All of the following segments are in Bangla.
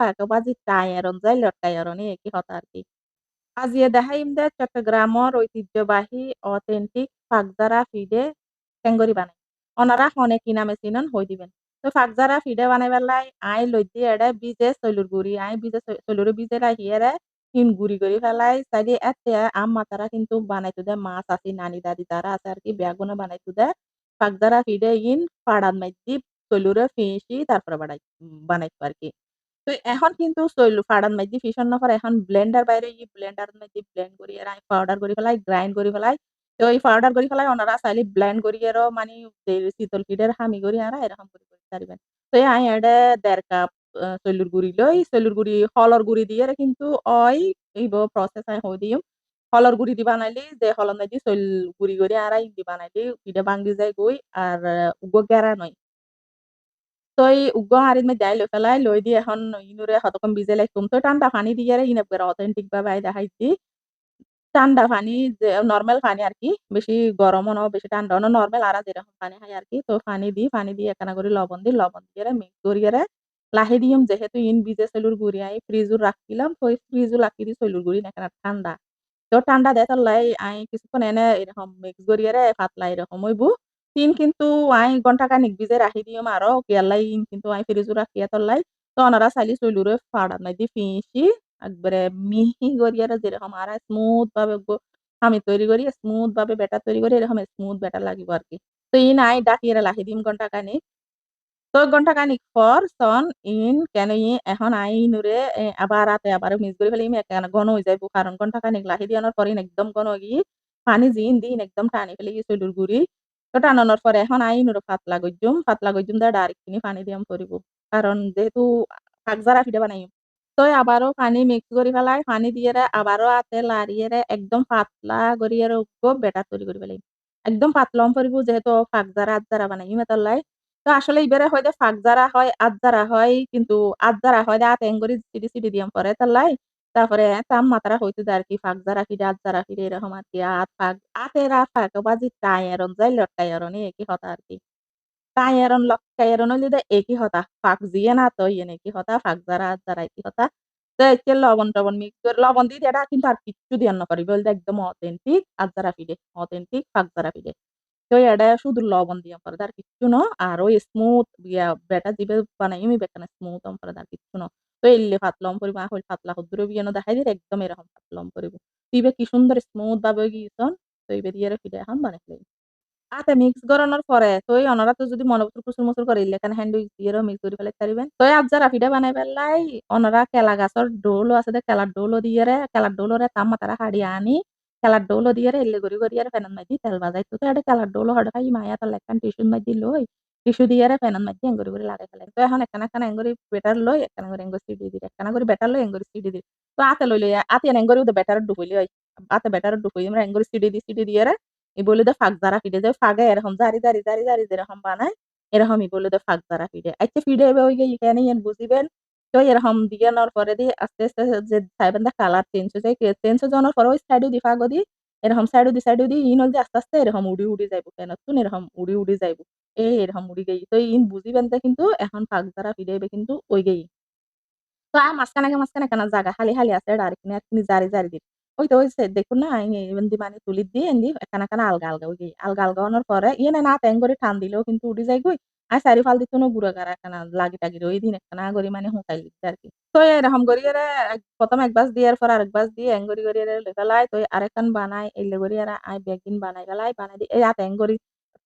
ফাঁকবাজি টায়ারন যাই লটকাইরনি একই কথা আরকি। আজিয়ে দেখাইম দে চট্টগ্রামের ঐতিহ্যবাহী অথেন্টিক ফাকজারা ফিডে কেঙ্গরি বানাই। ওনারা হনে কি নামে চিনন হই দিবেন। তো ফাকজারা ফিডে বানাই বেলাই আই লইদি এডে বিজে সইলুর গুড়ি আই বিজে সইলুরে বিজে রাহিয়েরে হিন গুড়ি করি ফেলাই সাইডে এতে আম্মা তারা কিন্তু বানাইতো দে মাছ আসি নানি দাদি তারা আছে আর কি বেগুনে বানাইতো দে ফাকজারা ফিডে ইন পাড়ান মাইদি সইলুরে ফিসি তারপরে বাড়াই বানাইতো আর কি। তো এখন কিন্তু সইলু ফাড়ান মাইদি ফিশন নফর এখন ব্লেন্ডার বাইরে ই ব্লেন্ডার মাইদি ব্লেন্ড করি আর আই পাউডার করি ফেলাই গ্রাইন্ড করি ফেলাই। তো এই পাউডার করি ফেলাই ওনারা চাইলে ব্লেন্ড করিয়েরও মানে শীতল পিঠের হামি করি আর এরকম করে করে পারিবেন। তো আই এডে ১.৫ কাপ সইলুর গুড়ি লই সইলুর গুড়ি হলর গুড়ি দিয়ে কিন্তু অই ইব প্রসেস আই হই দিম। হলর গুড়ি দি বানাইলি যে হলর মাইদি সইল গুড়ি করি আর ইন্দি বানাইলি, পিঠা বাঙ্গি যায় গই আর উগো গেরা নয়। তো এই উগ্গ হাঁড়ির মধ্যে আই লই ফেলাই লই দিয়ে এখন ইনুরে হতক্ষণ ভিজে লাইকুম। তো ঠান্ডা পানি দিয়ে ইনাপ করে অথেন্টিক ভাবে আই দেখাইছি। ঠান্ডা পানি নরমাল পানি আরকি। বেশি গরমও না, বেশি ঠান্ডাও না। নরমাল আরা যেরকম পানি খাই আরকি। তো পানি দিই, পানি দিয়ে একখানা করে লবণ দিই। লবণ দিয়ে মিক্স করিয়ে লাহি দিয়ম যেহেতু ইন ভিজে সইলুর গুড়ি আই ফ্রিজও রাখছিলাম। তো ফ্রিজও লাখি দি সইলুর গুড়ি একখানা ঠান্ডা। তো ঠান্ডা দেয় তল্লাই আই কিছুক্ষণ এনে এরকম মিক্স করিয়ে পাতলা এরকম হইবো। তিন কিন্তু আই ঘণ্টা খানিক ভিজে রাখি দিয়ম আরও ইন কিন্তু আই ফ্রিজও রাখিয়া তল্লাই। তো ওনারা চাইলে সইলুরে ফাড়ান মাইদি ফিসি একবারে মিহি করিয়ে যেরকম আর স্মুথ ভাবে আমি তৈরি করি স্মুথ ভাবে ব্যাটার তৈরি করি এরকম স্মুথ ব্যাটার লাগিব আরকি। তো ইন আই ডাকিয়ে লাহি দিম ঘণ্টা খানিক। তো ঘণ্টা খানিক পর সন ইন, কেন ই, এখন আই ইনুরে এ আবার রাতে আবার মিক্স করে ফেলিম একখানা ঘন হয়ে যাইবো। কারণ ঘণ্টা খানিক লাহি দিয়ানোর পরে একদম ঘন গিয়ে পানি জিন দিন একদম টানি ফেলি সইলুর গুড়ি। তো টানানোর পরে এখন আই ইনুরে পাতলা গজ্জুম। পাতলা গজ্জুম দিয়ে ডাইরেক্টলি পানি দিয়াম পড়িব। কারণ যেহেতু ফাকজারা ফিডা বানাইম। তো আবারও পানি মিক্স করি ফেলাই, পানি দিয়ে আবারও আতে লাড়িয়ে একদম পাতলা করিয়ে ব্যাটার তৈরি করে ফেলাই। একদম পাতলাও পড়িব যেহেতু ফাকজারা আজ্জারা বানাইম এতলাই। তো আসলে ইবেরে হয় যে ফাকজারা হয় আজ্জারা হয়, কিন্তু আজ্জারা হয় আত এঙ্গরি সিডি সিডি দিয়াম পরে তল্লাই। তারপরে তাম মাতারা হইতো দে আরকি ফাকজারা ফিডে আজ্জারা ফিডে এরকম আরকি আত ফাক আতেরা ফাঁকবাজি টায়ারন যাই লটকাইরনি একই কথা আরকি। টায়ারন লটকাইরন হইলে একই কথা। ফাক জিয়ে না তো ইয়ে একই কথা। ফাকজারা আজ্জারা একই কথা। তো একে লবণ-টবণ মিক্স করে, লবণ দিয়ে এটা কিন্তু আর কিচ্ছু দিয়ান না পারি। বলতে একদম অথেন্টিক আজ্জারা ফিডে। অথেন্টিক ফাকজারা ফিডে। তো এডা শুধু লবণ দিয়াম পরে আর কিচ্ছু না। আর ওই স্মুথ ব্যাটার দিবে বানাইম বেখানে স্মুথ অম পরে আর কিচ্ছু না। তো এল্লে পাতলাম পরিব আহল পাতলা হদ্দুরে বিয়ানো দেখাই দিই একদম এরকম পাতলাম পরিব। ইবে কি সুন্দর স্মুথ ভাবে গিয়েছন। তো ইবে দিয়ে ফিডে এখন বানাই ফেলাই। আতে মিক্স করানোর পরে তো ওনারা তো যদি মনে করতো কুসুর মুসুর করে ইলেখান হ্যান্ডউইচ দিয়ে মিক্স করে ফেলাইতে পারিবেন। তো আজ্জারা ফিডা বানাই ফেললাই ওনারা কেলা গাছর ডোলও আছে দে, কেলার ডোলও দিয়ে রে, কেলার ডোলরে তাম মাতারা হাড়ি আনি, কেলার ডোলও দিয়ে এলে এল্লে করি করিয়ে ফেনান মাইদি তেল বাজাইতো তো এটা কেলার ডোলও হড়ে খাই মায়া তার লেখান টিস্যুর মাইদি লই টিস্যু দিয়ে ফেনান মাইদি এঙ্গরি করে লাগাই ফেলাই। তো এখন একখানা একখানা এঙ্গরি বেটার লই, একখানা করে এঙ্গরি সিডি দিই। একখানা করে বেটার লই, এঙ্গরি সিডি দিই। তো আতে লই লই আতে এঙ্গরি উদে বেটার ডুবইলি হয়। আতে বেটার ডুবই, আমরা এঙ্গরি সিডি দিই, সিডি দিয়ে ই বলে দে ফাকজারা ফিডে যে ফাগে এরকম জারি জারি জারি জারি যেরকম বানায় এরকমই বলে দে ফাকজারা ফিডে। আচ্ছা ফিডে এবে ওই এখানে ইয়েন বুঝিবেন। তো এরকম দিয়ানোর পরে দিয়ে আস্তে আস্তে যে চাইবেন দা কালার চেঞ্জ হয়ে যায়। চেঞ্জ হয়ে যাওয়ার পরে ওই সাইডও দি ফাগো দি, এরকম সাইডও দি সাইডও দি, ইন হল যে আস্তে আস্তে এরকম উড়ি উড়ি যাইব কেন তুন এরকম উড়ি উড়ি যাইব। এই এরকম উড়ি গেই। তো ইন বুঝিবেন যে কিন্তু এখন ফাকজারা ফিডে এবে কিন্তু ওই গেই। তো আর মাঝখানে মাঝখানে একখানা জাগা খালি খালি আছে এটা আরেকখানে আরেকখানে জারি জারি দিই। ওই তো হইছে, দেখুন না এন্দি মানে তুলি দিয়ে এন্দি একখানা একখানা আলগা আলগা ওই আলগা আলগা হওয়ার পরে ইয়ে না তেং করে টান দিলেও কিন্তু উড়ি যায় গই। আর চারি ফাল দিত না গুড়া গাড়া একখানা লাগি টাগি ওই দিন একখানা করি মানে হুঁকাই লিখছে আরকি। তো এরকম করি করিয়ে প্রথম এক বাস দিয়ার পর আরেক বাস দিয়ে এঙ্গরি করিয়ে লই ফেলাই তো আরেকখান বানাই এল্লে করিয়ে আই বেগিন বানাই ফেলাই বানাই দিই এই আতে এঙ্গরি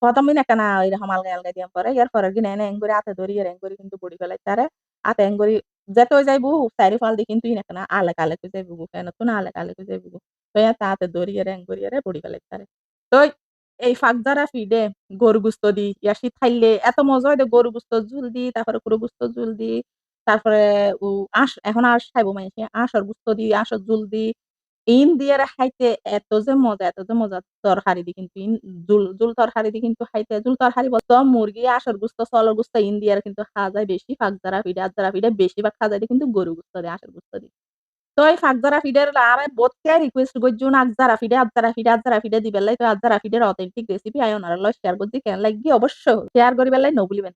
প্রথম দিন একখানা এরকম আলগা আলগা দিয়ে পরে এর পরের দিন এনে এঙ্গরি আতে ধরি আর এঙ্গরি কিন্তু বড়ি ফেলাই তারে আতে এঙ্গরি যেতে হয়ে যাইবো চারি ফাল দি কিন্তু ইন একখানা আলেক আলেক যাইবো কেন তো না আলেক আলেক যাইবো। তো তাতে ধরিয়ে এঙ্গরিয়ে বড়ি ফেলাই তারে। তো এই ফাকজারা ফিডে গরু গুস্ত দি শীত খাইলে এত মজা হয় গরু গুস্ত ঝুল দি, তারপরে গরু গুস্ত ঝুল দি, তারপরে ও আঁশ, এখন আঁশ খাইবো মাইনষে আঁশর গুস্ত দি, আঁশর ঝুল দি ইন দিয়ে খাইতে এত যে মজা, এত যে মজা তরকারি দি কিন্তু ইন, জুল জুল তরকারি দি কিন্তু খাইতে, জুল তরকারি বলতো মুরগি আঁশর গুস্ত সলর গুস্ত ইন দিয়ে কিন্তু খাওয়া যায় বেশি ফাকজারা ফিডে আজ্জারা ফিডে বেশিরভাগ খাওয়া যায় কিন্তু গরু গুস্ত দিয়ে আঁশর গুস্ত দি। তো এই ফাকজারা ফিডের আরে বোথকে রিকোয়েস্ট করছুন আজ্জারা ফিডে আজ্জারা ফিডে আজ্জারা ফিডে দিবেলাই তো আজ্জারা ফিডের অথেন্টিক রেসিপি আই ওনারা শেয়ার করছি, কেন লাগি অবশ্য শেয়ার করি বেলাই ন ভুলিবেন।